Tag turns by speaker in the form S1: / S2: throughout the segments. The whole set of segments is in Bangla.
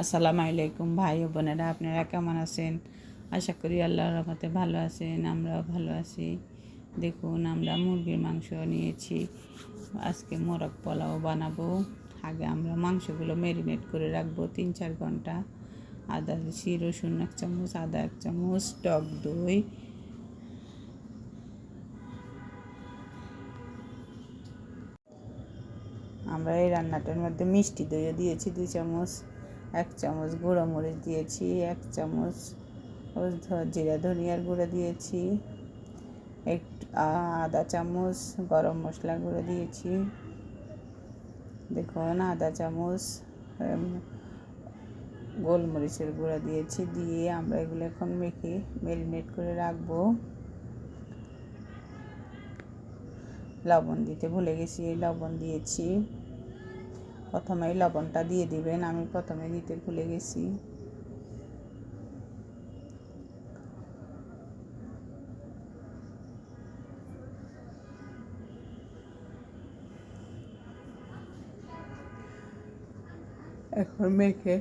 S1: আসসালামু আলাইকুম ভাই ও বোনেরা, আপনারা কেমন আছেন? আশা করি আল্লাহর রহমতে ভালো আছেন, আমরাও ভালো আছি। দেখুন, আমরা মুরগির মাংস নিয়েছি। আজকে মোরগ পোলাও বানাবো। আগে আমরা মাংসগুলো ম্যারিনেট করে রাখব তিন চার ঘণ্টা। আদা দিচ্ছি রসুন এক চামচ, আদা এক চামচ, টক দই। আমরা এই রান্নাটার মধ্যে মিষ্টি দইও দিয়েছি, দুই চামচ। এক চামচ গুঁড়ো মরিচ দিয়েছি, এক চামচ জিরা, ধনিয়ার গুঁড়ো দিয়েছি একটু আধা চামচ গরম মশলা গুঁড়ো দিয়েছি। দেখুন, আধা চামচ গোলমরিচের গুঁড়া দিয়েছি, দিয়ে আমরা এগুলো এখন মেখে ম্যারিনেট করে রাখব। লবণ দিতে ভুলে গেছি, লবণ দিয়েছি। প্রথমে লবণটা দিয়ে দিবেন, আমি প্রথমে দিতে ভুলে গেছি। এখন মেখে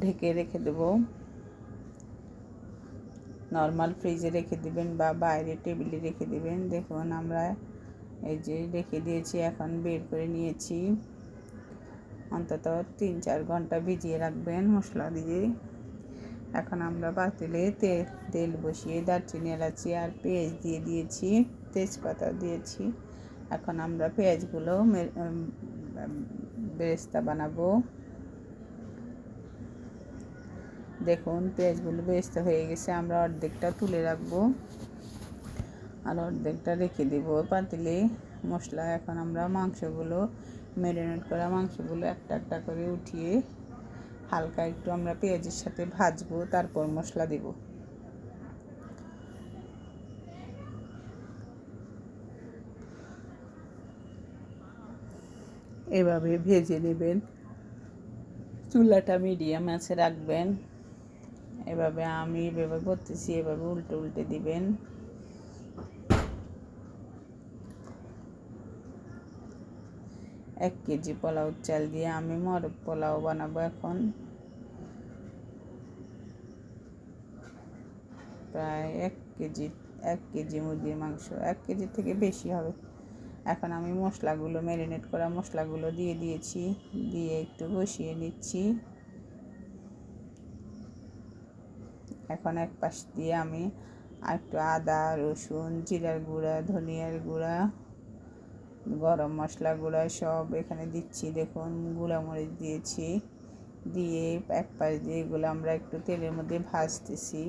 S1: ঢেকে রেখে দেব। নর্মাল ফ্রিজে রেখে দিবেন বা বাইরে টেবিলে রেখে দিবেন। দেখুন, আমরা এই যে রেখে দিয়েছি, এখন বের করে নিয়েছি। অন্তত তিন চার ঘণ্টা ভিজিয়ে রাখবেন মশলা দিয়ে। এখন আমরা পাতিলে তেল তেল বসিয়ে দারচিনি, এলাচি আর পেঁয়াজ দিয়ে দিয়েছি, তেজপাতা দিয়েছি। এখন আমরা পেঁয়াজগুলো বেরেস্তা বানাবো। দেখুন, পেঁয়াজগুলো বেরেস্তা হয়ে গেছে, আমরা অর্ধেকটা তুলে রাখব। আর অর্ধেকটা রেখে দেবো। পাতিলে মশলা, এখন আমরা মাংসগুলো ম্যারিনেট করা মাংসগুলো একটা একটা করে উঠিয়ে হালকা একটু আমরা পেঁয়াজের সাথে ভাজবো, তারপর মশলা দেব। এভাবে ভেজে নেবেন। চুলাটা মিডিয়াম আছে, রাখবেন। এভাবে আমি এভাবে করতেছি, এভাবে উল্টে উল্টে দিবেন। এক কেজি পোলাও চাল দিয়ে আমি মরক পোলাও বানাবো এখন। প্রায় এক কেজি এক কেজি মুরগির মাংস, এক কেজি থেকে বেশি হবে। এখন আমি মশলাগুলো ম্যারিনেট করা মশলাগুলো দিয়ে দিয়েছি, দিয়ে একটু বসিয়ে নিচ্ছি। এখন এক পাশ দিয়ে আমি একটু আদা, রসুন, জিরার গুঁড়া, ধনিয়ার গুঁড়া গরম মশলা গুঁড়া সব এখানে দিচ্ছি। দেখুন গুঁড়া মরিচ দিয়েছি। দিয়ে এক পাশ দিয়ে এগুলো আমরা একটু তেলের মধ্যে ভাজতেছি।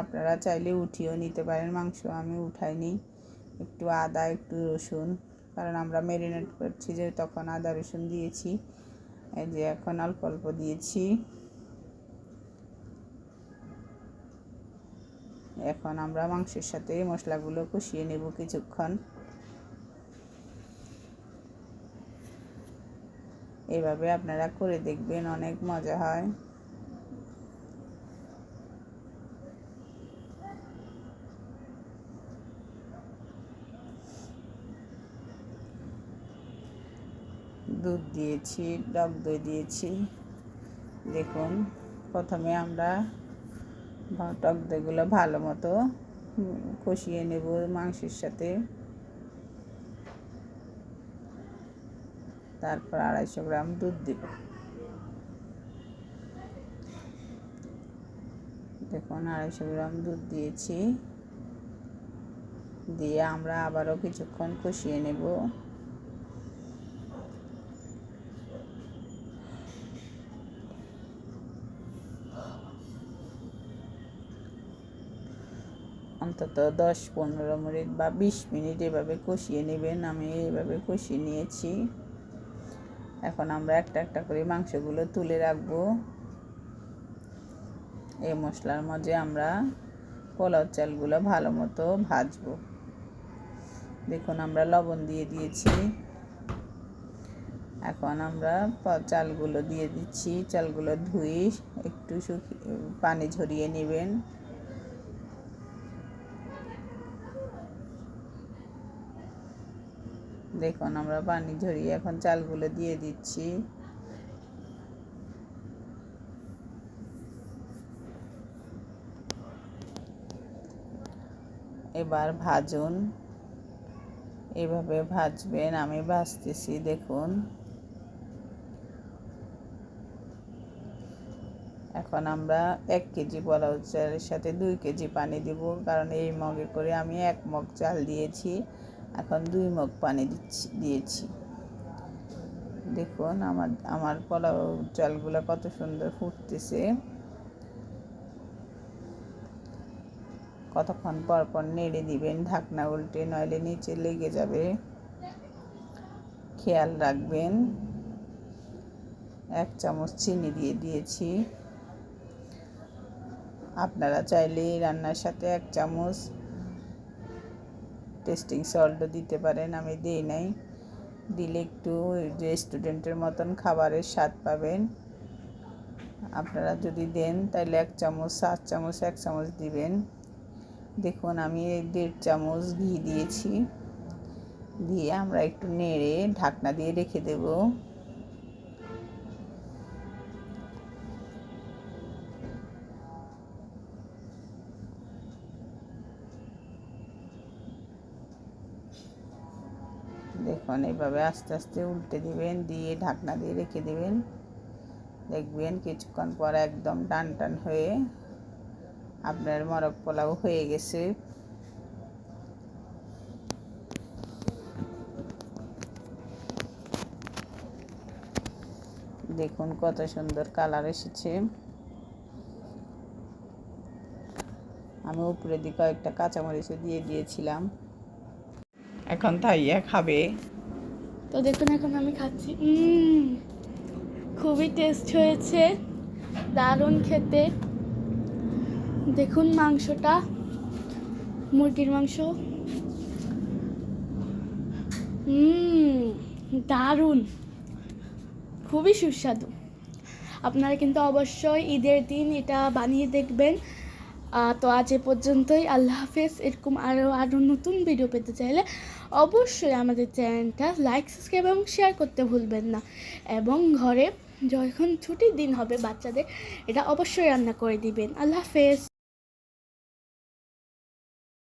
S1: আপনারা চাইলে উঠিয়েও নিতে পারেন, মাংস আমি উঠাইনি। একটু আদা, একটু রসুন, কারণ আমরা ম্যারিনেট করছি যে তখন আদা, রসুন দিয়েছি। এই যে এখন অল্প অল্প দিয়েছি। এখন আমরা মাংসের সাথে মশলাগুলো কষিয়ে নেব কিছুক্ষণ। এভাবে আপনারা করে দেখবেন, অনেক মজা হয়। দুধ দিয়েছি, টক দই দিয়েছি। দেখুন, প্রথমে আমরা টক দইগুলো ভালো মতো কষিয়ে নেব মাংসের সাথে। তারপর আড়াইশো গ্রাম দুধ দেব। দেখুন, আড়াইশো গ্রাম দুধ দিয়েছি। দিয়ে আমরা আবারও কিছুক্ষণ কষিয়ে নেব। অন্তত দশ পনেরো মিনিট বা বিশ মিনিট এভাবে কষিয়ে নেবেন। আমি এভাবে কষিয়ে নিয়েছি। এখন আমরা একটা একটা করে মাংসগুলো তুলে রাখব। এই মশলার মাঝে আমরা পোলাও চালগুলো ভালো মতো ভাজবো। দেখুন, আমরা লবণ দিয়ে দিয়েছি। এখন আমরা চালগুলো দিয়ে দিচ্ছি। চালগুলো ধুয়ে একটু শুকিয়ে পানি ঝরিয়ে নেবেন। দেখুন, আমরা পানি ঝরিয়ে এখন চালগুলো দিয়ে দিচ্ছি। এবার ভাজুন। এভাবে ভাজবেন, আমি ভাজতেছি, দেখুন। এখন আমরা এক কেজি পোলাও চালের সাথে দুই কেজি পানি দিব, কারণ এই মগে করে আমি এক মগ চাল দিয়েছি। এখন দুই মগ পানি দিচ্ছি, দিয়েছি। দেখুন আমার আমার পোলাও চালগুলো কত সুন্দর ফুটতেছে। কতক্ষণ পর পর নেড়ে দিবেন, ঢাকনা উল্টে, নইলে নিচে লেগে যাবে। খেয়াল রাখবেন, এক চামচ চিনি দিয়ে দিয়েছি। আপনারা চাইলে রান্নার সাথে এক চামচ টেস্টিং সল্টও দিতে পারেন, আমি দিই নাই। দিলে একটু রেস্টুরেন্টের মতন খাবারের স্বাদ পাবেন। আপনারা যদি দেন তাহলে এক চামচ, সাত চামচ, এক চামচ দিবেন। দেখুন, আমি দেড় চামচ ঘি দিয়েছি। দিয়ে আমরা একটু নেড়ে ঢাকনা দিয়ে রেখে দেব। দেখুন এইভাবে আস্তে আস্তে উল্টে দিবেন, দিয়ে ঢাকনা দিয়ে রেখে দিবেন। দেখবেন কিছুক্ষণ পর একদম টান টান হয়ে আপনার মরক পোলাও হয়ে গেছে। দেখুন কত সুন্দর কালার এসেছে। আমি উপরে দিকে কয়েকটা কাঁচামরিচও দিয়ে দিয়েছিলাম। এখন তাইয়া খাবে।
S2: তো দেখুন, এখন আমি খাচ্ছি। খুবই টেস্ট হয়েছে, দারুণ খেতে। দেখুন মাংসটা, মুরগির মাংস। দারুণ। খুবই সুস্বাদু। আপনারা কিন্তু অবশ্যই ঈদের দিন এটা বানিয়ে দেখবেন। তো আজ এ পর্যন্তই। আল্লাহ হাফেজ। এরকম আরও আরও নতুন ভিডিও পেতে চাইলে অবশ্যই আমাদের চ্যানেলটা লাইক সাবস্ক্রাইব এবং শেয়ার করতে ভুলবেন না। এবং ঘরে যখন ছুটির দিন হবে বাচ্চাদের, এটা অবশ্যই রান্না করে দিবেন। আল্লাহ হাফেজ।